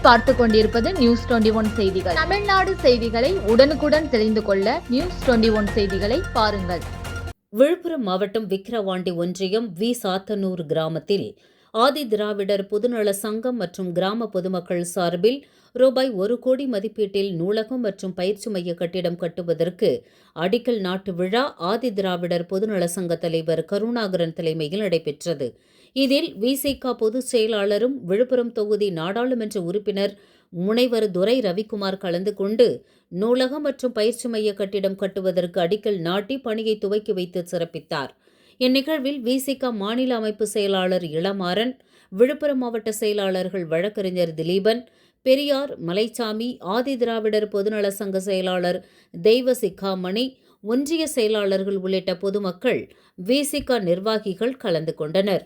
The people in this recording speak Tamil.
பார்த்து கொண்டிருப்பது நியூஸ் டுவெண்டி ஒன் செய்திகள். தமிழ்நாடு செய்திகளை உடனுக்குடன் தெரிந்து கொள்ள நியூஸ் டுவெண்டி ஒன் செய்திகளை பாருங்கள். விழுப்புரம் மாவட்டம் விக்கிரவாண்டி ஒன்றியம் வி. சாத்தனூர் கிராமத்தில் ஆதி திராவிடர் பொதுநல சங்கம் மற்றும் கிராம பொதுமக்கள் சார்பில் ரூபாய் ஒரு கோடி மதிப்பீட்டில் நூலகம் மற்றும் பயிற்சி மைய கட்டிடம் கட்டுவதற்கு அடிக்கல் நாட்டு விழா ஆதி திராவிடர் பொதுநல சங்க தலைவர் கருணாகரன் தலைமையில் நடைபெற்றது. இதில் விசிக பொதுச் செயலாளரும் விழுப்புரம் தொகுதி நாடாளுமன்ற உறுப்பினர் முனைவர் துரை ரவிக்குமார் கலந்து கொண்டு நூலகம் மற்றும் பயிற்சி மைய கட்டிடம் கட்டுவதற்கு அடிக்கல் நாட்டி பணியை துவக்கி வைத்து சிறப்பித்தார். இந்நிகழ்வில் விசிக மாநில அமைப்பு செயலாளர் இளமாறன் விழுப்புரம் மாவட்ட செயலாளர்கள் வழக்கறிஞர் திலீபன் பெரியார் மலைச்சாமி ஆதி திராவிடர் பொதுநல சங்க செயலாளர் தெய்வ சிக்காமணி ஒன்றிய செயலாளர்கள் உள்ளிட்ட பொதுமக்கள் விசிக நிர்வாகிகள் கலந்து கொண்டனர்.